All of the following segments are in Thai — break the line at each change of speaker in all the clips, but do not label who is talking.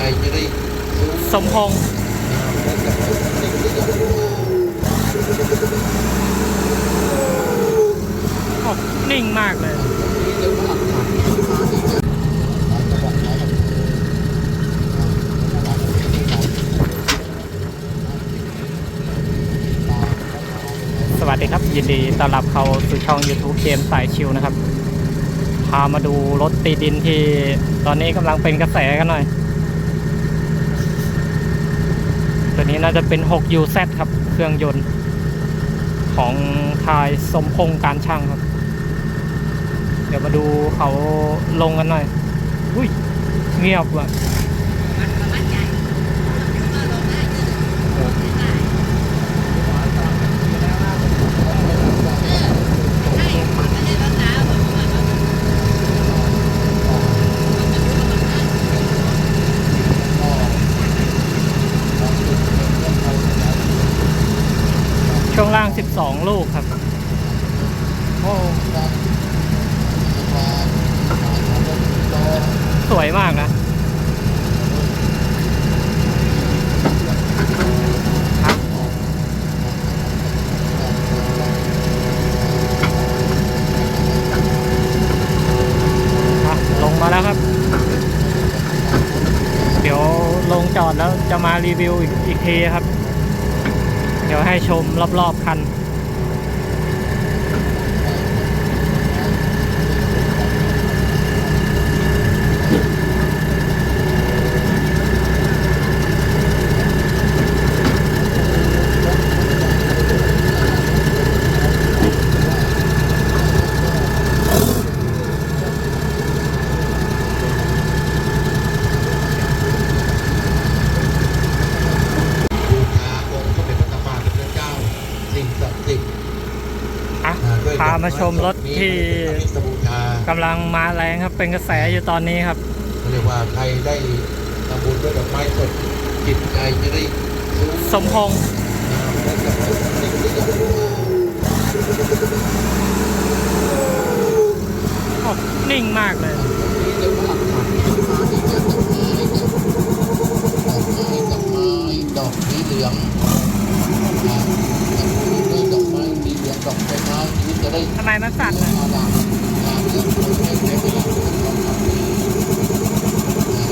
ใจจะได้ส
มพงษ์
และกับสิ่งที่อก
นิ่งมากเลยสวัสดีครับ ยินดีต้อนรับเข้าสู่ช่อง YouTube เกมสายชิวนะครับ พามาดูรถตีดินที่ตอนนี้กำลังเป็นกระแสกันหน่อย ตัว นี้น่าจะเป็น 6UZ ครับ เครื่องยนต์ ของทายสมพงษ์การช่างครับ เดี๋ยวมาดูเขาลงกันหน่อย อุ้ยเงียบว่ะ 12 ลูกครับ โอ้สวยมากนะลงมาแล้วครับ เดี๋ยวลงจอดแล้วจะมารีวิวอีกอีกทีครับ เดี๋ยวให้ชมรอบๆคัน
บูชาองค์สมเด็จพระสัมมาสัมพุทธเจ้า สิ่งศักดิ์สิทธิ์
อะ
อ่ด้วย
พา มาชมรถที่
พระพุทธบูชากำ
ลังมาแรงครับ เป็นกระแสอยู่ตอนนี้ครับ
เรียกว่าใครได้ทำบุญด้วยดอกไม้สดจิตใจจะได้สู้
สมพงษ์
และกับสิ่งที่อยากจะ
โอ้นิ่งมากเลย
นี่เรียกว่าหลักฐานที่มาอีกนะดอกไม้ดอกไม้ดอกสีเหลืองอ่าด้วยดอกไม้สีเหลืองดอกไม้ไม้ที่จะได้
ทำไมมันสั่นอะ
อาดามอ่าเรื่องของใช้ใช้เวลาทำความทำดีอ่า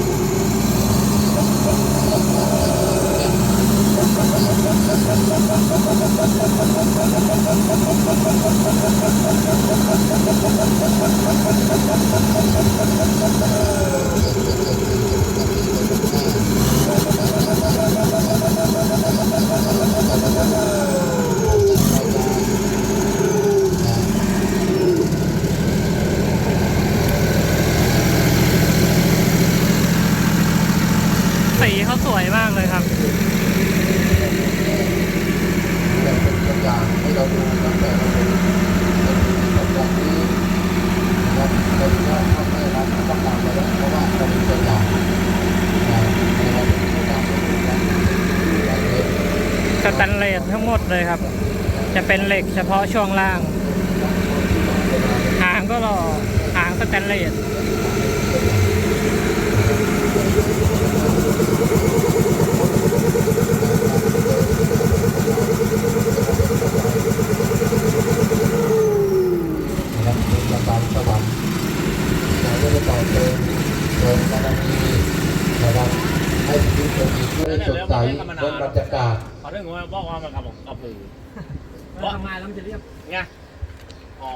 สีเขาสวยมากเลยครับ
แต่เป็นตัวอย่างให้เราดูตั้งแต่เราเป็นเป็นตัวอย่างที่นะครับเราถือว่าถ้าไม่รับต้องตามไปแล้วเพราะว่าเราเป็นตัวอย่างาเป็นตัวอย่างให้ดูนะเราเอง
สแตนเลสทั้งหมดเลยครับ จะเป็นเหล็กเฉพาะช่วงล่าง หางก็หล่อหางสแตนเลส
นะครับเป็นประการสวรรค์เราได้ไปต่อเติมเติมบารมีนะครับให้ชีวิตเราดีขึ้นสดใสบนบรรยากาศ
เขาถึงว่าบอกว่ามันกับกับปูเพราะทำงานแล้วมันจะเรียบไงอ๋อ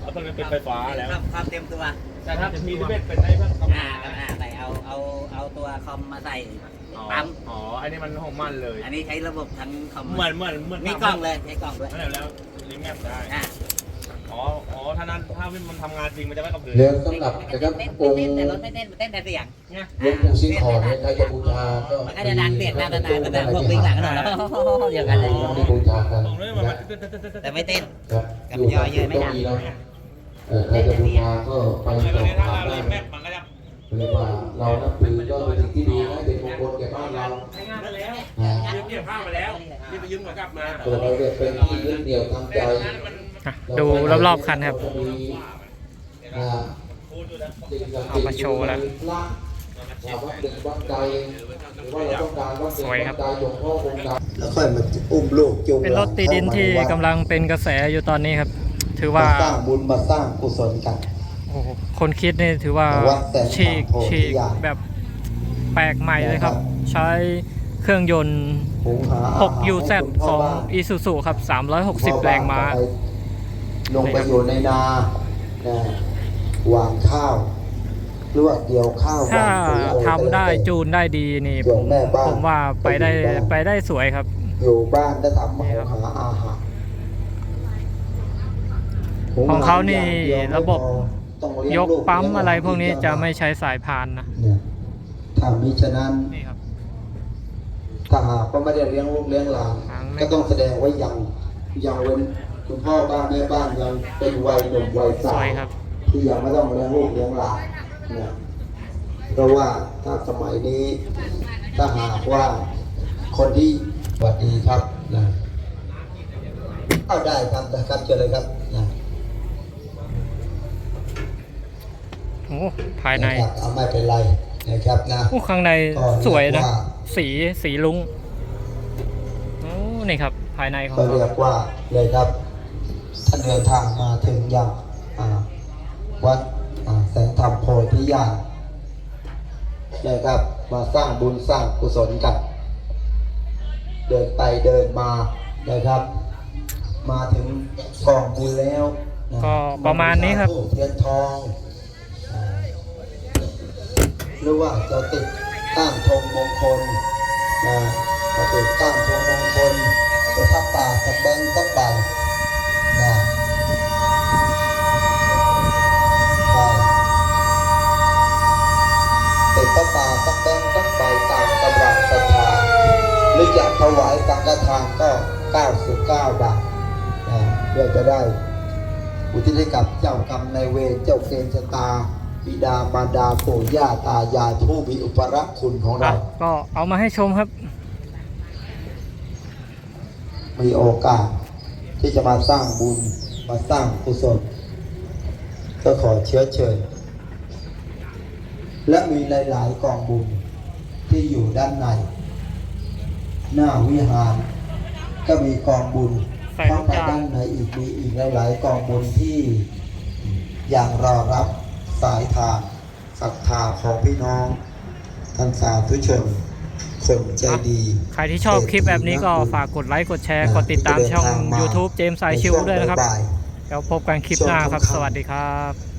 เอาตอนนี้เป็นไฟฟ้าแล้ว
ครับความเต็มตัว
แต่ถ้ามีที่เป็นเป็นไอ้พวก
อ่าครับอ่าใส่เอาเอาเอาตัวคอมมาใส่
อ๋อ
ปั๊ม
อ๋ออันนี้มันของมันเลย
อันนี้ใช้ระบบทั้งคอม
เหมือนเหมือนเหมือน
มีกล้องเลยใช้กล้องด้วย
แล้วแล้วลิงก์แอปได้
อ่า
อ๋อ อ๋อ ถ้านั้นถ้ามันทำงานจริงมันจะไม่กระพือ
เรื่องสำหรับนะครับ
เต้น
องค์
เต้นแต่รถไม่เต้นเต้นแต่เสียง
ไง
หลวงปู่สิงห์ขอเนี่ยใครจะบูชาก็
มันก็จะดังเสียงตามตามตามพวกวิ่งหลังกันหน่อยแล้วเดียวกันเลย
ต้องได้บูชากัน
ตรงนี้มัน
นะ
แต่ไม่เต้น
ครับ
กับย่อเยอะไม่ดัง
เนาะเออใครจะบูชาก็ไป
ต
ส
ร
องบ
นี้ถ้า
ถาม
เรา
ได้
ลิงก์แอปมันก็จะ
เรียกว่าเรานับถือก็เป็นสิ่งที่ดีนะเป็นมงคลแก่บ้านเรา
ใช้งานได้แล้ว
นะ
ยืมเกี่ยวข้าวมาแล้วนี่ไปยืมกับกลับมา
ตัวเราเนี่ยเป็นที่ยึดเหนี่ยวทางใจ
แต่นั้นมัน
อะ ดูรอบๆคันครับ
มีอ่า
พูดดูนะ
สิ่งศักดิ์สิทธิ์
เอามาโชว์แล้ว
พระวัดหนึ่งวัดใดหรือว่าเราต้องการวัดหนึ่ง
สวยครั
วั
บ
ดใดหลวงพ่อองค์ใดแล้วค่อยมาอุ้มลูกจูง
เป็นรถตีดินที่กำลังเป็นกระแสอยู่ตอนนี้ครับ ถือว่า
มาสร้างบุญมาสร้างกุศลกัน
โอ้โหคนคิดนี่ถือว่า
วัดแสน
ฉีก
โพธิ
ฉีก
ญาณ
แบบแปลกใหม่เลยครับ ใช้เครื่องยนต์
หุงหาอาหาร
6 UZ
ให้คุณ
ข
พ่
อง
บ้าน
Isuzu ครับ 360 แรงม้า
ลงไปอยู่ในนานะหวานข้าวลวกเกี่ยวข้าวห
ถ้าวา
นปุ๋ยอะไร
ทำได้
ก็แล้วแต่
จูนได้ดีนี่
ส่
ผ
วน
ม
แม่บ้าน
ผมว่าไปได้
ไปอยู่บ้าน
ไปได้สวยครับ
อยู่บ้านได้ทำ
นี่
หุ
ครับ
งหาอาหาร
ของเขานี่
หุงหาอย่างเดียว
ระบบ
ไม่พอต้องเลี้
ย
ง
ก
ลู
ปั๊ม
เลี้ยงหลา
อะไรพวกนี้
ที่
จะ
หา
ไม่ใช้สายพานนะ
เนี่ยถ้ามิฉะนั้น
นี่ครับ
ถ้าหากว่าไม่ได้เลี้ยงลูกเลี้ยงหลาน
หางแม่
ก็ต้องแสดงว่ายังยังเว้น คุณพ่อบ้านแม่บ้านยังเป็นวัยหนุ่มวัย
ส
สาว
วยครับ
ที่ยังไม่ต้องเลี้ยงลูกเลี้ยงหลานนะเพราะว่าถ้าสมัยนี้ถ้าหากว่าคนที่สวัสดีครับนะเอาได้ครับนะครับเชิญเลยครับนะ
โอ้ภายในะ
ครับเอาไม่เป็นไรนะครับนะ
โอ้ข้างใน
ก็
สวยนะ
เรียกว่า
สีสีลุงโอ้นี่ครับ ภายในของ
ก็
เขา
เรียกว่าเลยครับ ท่านเดินทางมาถึงยังอ่าวัดอ่าแสงธรรมโพธิญาณเลยครับมาสร้างบุญสร้างกุศลกัน เดินไปเดินมานะครับ มาถึงกองบุญแล้วน
ก็ประมาณนี้ครับ
ธูปเทียนทองอ่าหรือว่าจะติดตั้งธงมงคลนะจะติดตั้งธงมงคลจะทับป่าตะแบงสักใบนะได้ติดพระป่าสักแบงสักใบตามกำลังศรัทธาหรือจะถวาย สังฆทานก็ 99 บาทนะเพื่อจะได้อุทิศให้กับเจ้ากรรมนายเวรเจ้าเกณฑ์ชะตาบิดามารดาปู่ย่าตายายผู้มีอุปรักคุณของ
อะ
เรา
ก็เอามาให้ชมครับ
มีโอกาสที่จะมาสร้างบุญมาสร้างกุศลก็ขอเชื้อเชิญ และมีหลาย ๆ กองบุญที่อยู่ด้านใน หน้าวิหาร ก็มีกองบุญ
ใส่
เข้า
ทุก
ไป
อย่าง
ด้านในอีกมีอีกหลายๆกองบุญที่ยังรอรับสายทานศรัทธาของพี่น้องท่านสาธุชนคนใจดี
ใครที่ชอบคลิปแบบนี้ก็ฝากกดไลค์กดแชร์กดติดตามช่อง YouTube เจมส์สายชิวด้วยนะครับ
ใช่วงบ่าย
แล้วพบกันคลิปหน้าครับ สวัสดีครับ